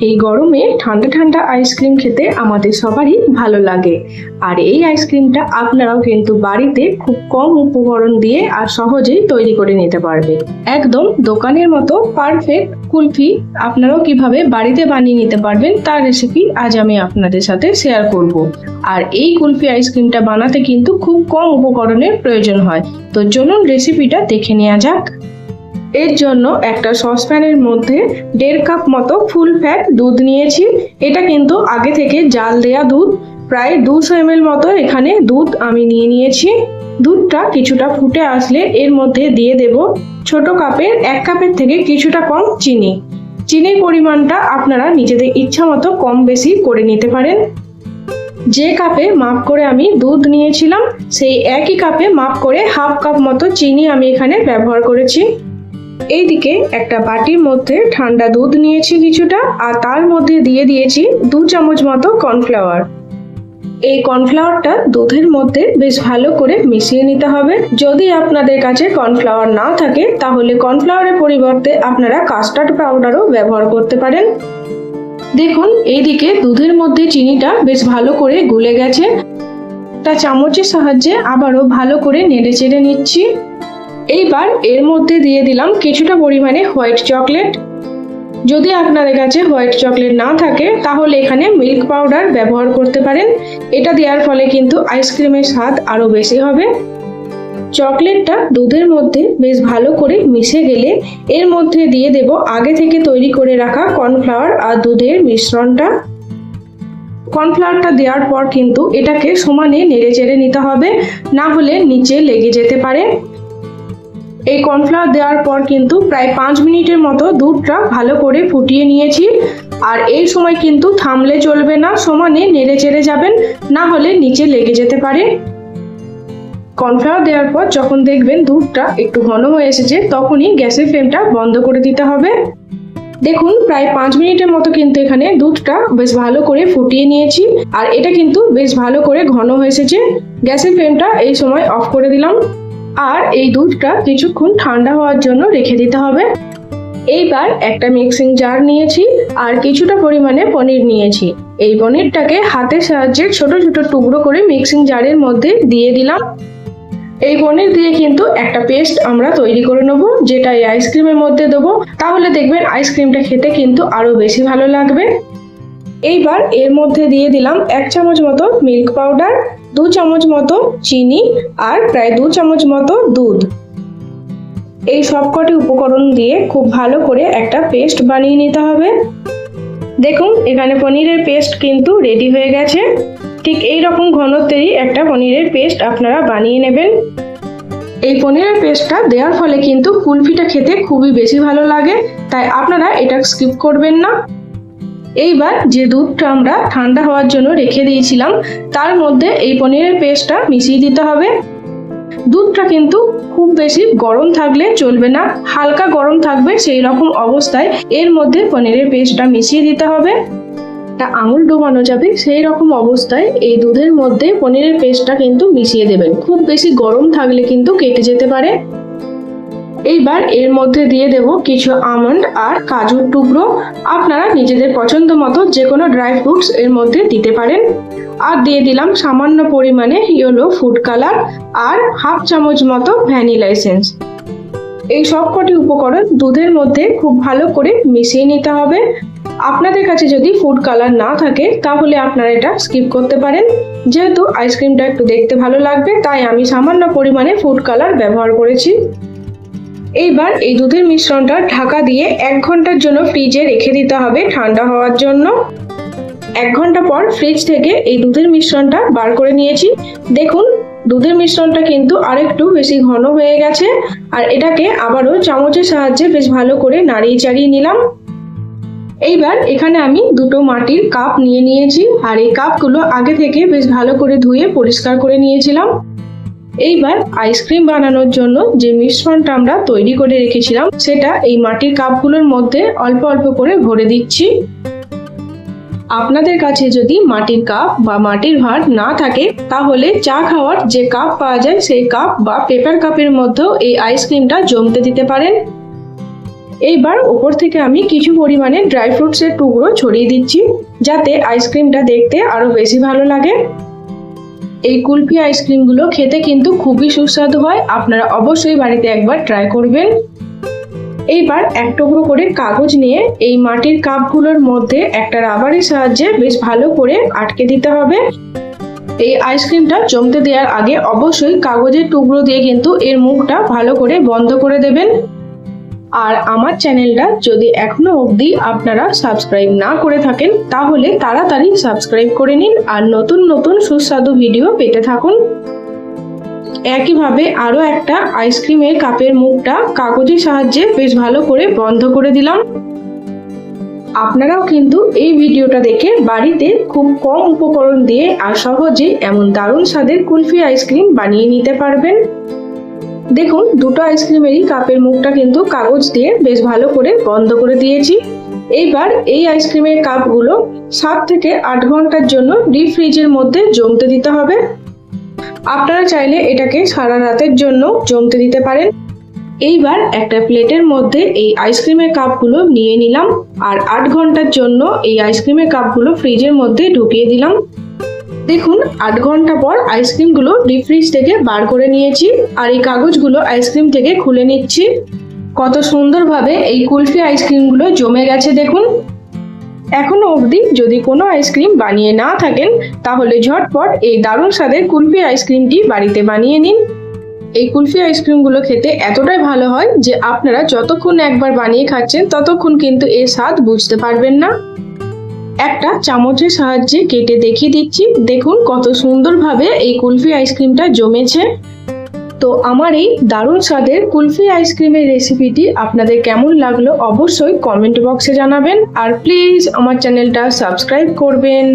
এই গরমে ঠান্ডা ঠান্ডা আইসক্রিম খেতে আমাদের সবারই ভালো লাগে। আর এই আইসক্রিমটা আপনারাও কিন্তু বাড়িতে খুব কম উপকরণ দিয়ে আর সহজেই তৈরি করে নিতে পারবে। একদম দোকানের মতো পারফেক্ট কুলফি আপনারাও কীভাবে বাড়িতে বানিয়ে নিতে পারবেন তার রেসিপি আজ আমি আপনাদের সাথে শেয়ার করব। আর এই কুলফি আইসক্রিমটা বানাতে কিন্তু খুব কম উপকরণের প্রয়োজন হয়। তো চলুন রেসিপিটা দেখে নেওয়া যাক। এর জন্য একটা সসপ্যানের মধ্যে দেড় কাপ মতো ফুল ফ্যাট দুধ নিয়েছি। এটা কিন্তু আগে থেকে জাল দেয়া দুধ। প্রায় দুশো এম মতো এখানে দুধ আমি নিয়ে নিয়েছি। দুধটা কিছুটা ফুটে আসলে এর মধ্যে দিয়ে দেব ছোট কাপের, এক কাপের থেকে কিছুটা কম চিনি। চিনির পরিমাণটা আপনারা নিজেদের ইচ্ছা মতো কম বেশি করে নিতে পারেন। যে কাপে মাপ করে আমি দুধ নিয়েছিলাম, সেই একই কাপে মাপ করে হাফ কাপ মতো চিনি আমি এখানে ব্যবহার করেছি। এইদিকে একটা বাটির মধ্যে ঠান্ডা দুধ নিয়েছি কিছুটা, আর তার মধ্যে দিয়ে দিয়েছি দু চামচ মতো কর্নফ্লাওয়ার। এই কর্নফ্লাওয়ারটা দুধের মধ্যে বেশ ভালো করে মিশিয়ে নিতে হবে। যদি আপনাদের কাছে কর্নফ্লাওয়ার না থাকে, তাহলে কর্নফ্লাওয়ারের পরিবর্তে আপনারা কাস্টার্ড পাউডারও ব্যবহার করতে পারেন। দেখুন, এইদিকে দুধের মধ্যে চিনিটা বেশ ভালো করে গুলে গেছে। তা চামচের সাহায্যে আবারও ভালো করে নেড়ে চেড়ে নিচ্ছি। এইবার এর মধ্যে দিয়ে দিলাম কিছুটা পরিমাণে হোয়াইট চকলেট। যদি আপনাদের কাছে হোয়াইট চকলেট না থাকে, তাহলে এখানে মিল্ক পাউডার ব্যবহার করতে পারেন। এটা দেওয়ার ফলে কিন্তু আইসক্রিমের স্বাদ আরও বেশি হবে। চকলেটটা দুধের মধ্যে বেশ ভালো করে মিশে গেলে এর মধ্যে দিয়ে দেব আগে থেকে তৈরি করে রাখা কর্নফ্লাওয়ার আর দুধের মিশ্রণটা। কর্নফ্লাওয়ারটা দেওয়ার পর কিন্তু এটাকে সমানে নেড়ে চেড়ে নিতে হবে, না হলে নিচে লেগে যেতে পারে। এই কর্নফ্লাওয়ার দেওয়ার পর কিন্তু প্রায় পাঁচ মিনিটের মতো দুধটা ভালো করে ফুটিয়ে নিয়েছি। আর এই সময় কিন্তু থামলে চলবে না, সমানে নেড়ে চেড়ে যাবেন, না হলে নিচে লেগে যেতে পারে। কর্নফ্লাওয়ার দেওয়ার পর যখন দেখবেন দুধটা একটু ঘন হয়ে এসেছে, তখনই গ্যাসের ফ্লেমটা বন্ধ করে দিতে হবে। দেখুন, প্রায় পাঁচ মিনিটের মতো কিন্তু এখানে দুধটা বেশ ভালো করে ফুটিয়ে নিয়েছি, আর এটা কিন্তু বেশ ভালো করে ঘন হয়ে এসেছে। গ্যাসের ফ্লেমটা এই সময় অফ করে দিলাম। আর এই দুধটা কিছুক্ষণ ঠান্ডা হওয়ার জন্য রেখে দিতে হবে। এইবার একটা মিক্সিং জার নিয়েছি আর কিছুটা পরিমাণে পনির নিয়েছি। এই পনিরটাকে হাতের সাহায্যে ছোট ছোট টুকরো করে মিক্সিং জারের মধ্যে দিয়ে দিলাম। এই পনির দিয়ে কিন্তু একটা পেস্ট আমরা তৈরি করে নেব, যেটা এই আইসক্রিমের মধ্যে দেবো। তাহলে দেখবেন আইসক্রিমটা খেতে কিন্তু আরও বেশি ভালো লাগবে। এইবার এর মধ্যে দিয়ে দিলাম এক চামচ মতো মিল্ক পাউডার দু চামচ মতো চিনি আর প্রায় দু চামচ মতো দুধ। এই সবকটি উপকরণ দিয়ে খুব ভালো করে একটা পেস্ট বানিয়ে নিতে হবে। দেখুন, এখানে পনিরের পেস্ট কিন্তু রেডি হয়ে গেছে। ঠিক এই রকম ঘনত্বেরই একটা পনিরের পেস্ট আপনারা বানিয়ে নেবেন। এই পনিরের পেস্টটা দেওয়ার ফলে কিন্তু কুলফিটা খেতে খুবই বেশি ভালো লাগে, তাই আপনারা এটা স্কিপ করবেন না। এইবার যে দুধটা আমরা ঠান্ডা হওয়ার জন্য রেখে দিয়েছিলাম, তার মধ্যে এই পনিরের পেস্টটা মিশিয়ে দিতে হবে। দুধটা কিন্তু খুব বেশি গরম থাকলে চলবে না, হালকা গরম থাকবে সেই রকম অবস্থায় এর মধ্যে পনিরের পেস্টটা মিশিয়ে দিতে হবে। তা আঙুল ডোবানো যাবে সেই রকম অবস্থায় এই দুধের মধ্যে পনিরের পেস্টটা কিন্তু মিশিয়ে দেবেন। খুব বেশি গরম থাকলে কিন্তু কেটে যেতে পারে। এইবার এর মধ্যে দিয়ে দেব কিছু আমন্ড আর কাজুর টুকরো। আপনারা নিজেদের পছন্দ মতো যে কোনো ড্রাই ফ্রুটস এর মধ্যে দিতে পারেন। আর দিয়ে দিলাম সামান্য পরিমাণে ইয়েলো ফুড কালার আর হাফ চামচ মতো ভ্যানিলা এসেন্স। এই সবকটি উপকরণ দুধের মধ্যে খুব ভালো করে মিশিয়ে নিতে হবে। আপনাদের কাছে যদি ফুড কালার না থাকে, তাহলে আপনারা এটা স্কিপ করতে পারেন। যেহেতু আইসক্রিমটা একটু দেখতে ভালো লাগবে, তাই আমি সামান্য পরিমাণে ফুড কালার ব্যবহার করেছি। এইবার এই দুধের মিশ্রণটা ঢাকা দিয়ে এক ঘণ্টার জন্য ফ্রিজে রেখে দিতে হবে ঠান্ডা হওয়ার জন্য। এক ঘণ্টা পর ফ্রিজ থেকে এই দুধের মিশ্রণটা বার করে নিয়েছি। দেখুন, দুধের মিশ্রণটা কিন্তু আরেকটু বেশি ঘন হয়ে গেছে আর এটাকে আবারও চামচের সাহায্যে বেশ ভালো করে নাড়িয়ে চাড়িয়ে নিলাম। এইবার এখানে আমি দুটো মাটির কাপ নিয়ে নিয়েছি আর এই কাপগুলো আগে থেকে বেশ ভালো করে ধুয়ে পরিষ্কার করে নিয়েছিলাম। এইবার আইসক্রিম বানানোর জন্য যে মিশ্রণটা আমরা তৈরি করে রেখেছিলাম, সেটা এই মাটির কাপগুলোর মধ্যে অল্প অল্প করে ভরে দিচ্ছি। আপনাদের কাছে যদি মাটির কাপ বা মাটির ভাঁড় না থাকে, তাহলে চা খাওয়ার যে কাপ পাওয়া যায়, সেই কাপ বা পেপার কাপের মধ্যেও এই আইসক্রিমটা জমতে দিতে পারেন। এইবার ওপর থেকে আমি কিছু পরিমাণে ড্রাই ফ্রুটসের টুকরো ছড়িয়ে দিচ্ছি, যাতে আইসক্রিমটা দেখতে আরও বেশি ভালো লাগে। এই কুলফি আইসক্রিমগুলো খেতে কিন্তু খুবই সুস্বাদু হয়। আপনারা অবশ্যই বাড়িতে একবার ট্রাই করবেন। এইবার এক টুকরো করে কাগজ নিয়ে এই মাটির কাপগুলোর মধ্যে একটা রাবারের সাহায্যে বেশ ভালো করে আটকে দিতে হবে। এই আইসক্রিমটা জমতে দেওয়ার আগে অবশ্যই কাগজের টুকরো দিয়ে কিন্তু এর মুখটা ভালো করে বন্ধ করে দেবেন। আর আমার চ্যানেলটা যদি এখনও অবধি আপনারা সাবস্ক্রাইব না করে থাকেন, তাহলে তাড়াতাড়ি সাবস্ক্রাইব করে নিন আর নতুন নতুন সুস্বাদু ভিডিও পেতে থাকুন। একইভাবে আরও একটা আইসক্রিমের কাপের মুখটা কাগজের সাহায্যে বেশ ভালো করে বন্ধ করে দিলাম। আপনারাও কিন্তু এই ভিডিওটা দেখে বাড়িতে খুব কম উপকরণ দিয়ে আর সহজে এমন দারুণ স্বাদের কুলফি আইসক্রিম বানিয়ে নিতে পারবেন। দেখুন, দুটো আইসক্রিমেরই কাপের মুখটা কিন্তু কাগজ দিয়ে বেশ ভালো করে বন্ধ করে দিয়েছি। এইবার এই আইসক্রিমের কাপগুলো সাত থেকে আট ঘণ্টার জন্য ডিপ ফ্রিজের মধ্যে জমতে দিতে হবে। আপনারা চাইলে এটাকে সারা রাতের জন্য জমতে দিতে পারেন। এইবার একটা প্লেটের মধ্যে এই আইসক্রিমের কাপগুলো নিয়ে নিলাম আর আট ঘণ্টার জন্য এই আইসক্রিমের কাপগুলো ফ্রিজের মধ্যে ঢুকিয়ে দিলাম। দেখুন, আট ঘণ্টা পর আইসক্রিমগুলো ডিপ ফ্রিজ থেকে বার করে নিয়েছি আর এই কাগজগুলো আইসক্রিম থেকে খুলে নিচ্ছি। কত সুন্দরভাবে এই কুলফি আইসক্রিমগুলো জমে গেছে দেখুন। এখনও অবধি যদি কোনো আইসক্রিম বানিয়ে না থাকেন, তাহলে ঝটপট এই দারুণ স্বাদের কুলফি আইসক্রিমটি বাড়িতে বানিয়ে নিন। এই কুলফি আইসক্রিমগুলো খেতে এতটাই ভালো হয় যে আপনারা যতক্ষণ একবার বানিয়ে খাচ্ছেন, ততক্ষণ কিন্তু এর স্বাদ বুঝতে পারবেন না। একটা চামচের সাহায্যে কেটে দেখিয়ে দিচ্ছি। দেখুন কত সুন্দরভাবে এই কুলফি আইসক্রিমটা জমেছে। তো আমার এই দারুণ স্বাদের কুলফি আইসক্রিমের রেসিপিটি আপনাদের কেমন লাগল অবশ্যই কমেন্ট বক্সে জানাবেন। আর প্লিজ আমার চ্যানেলটা সাবস্ক্রাইব করবেন।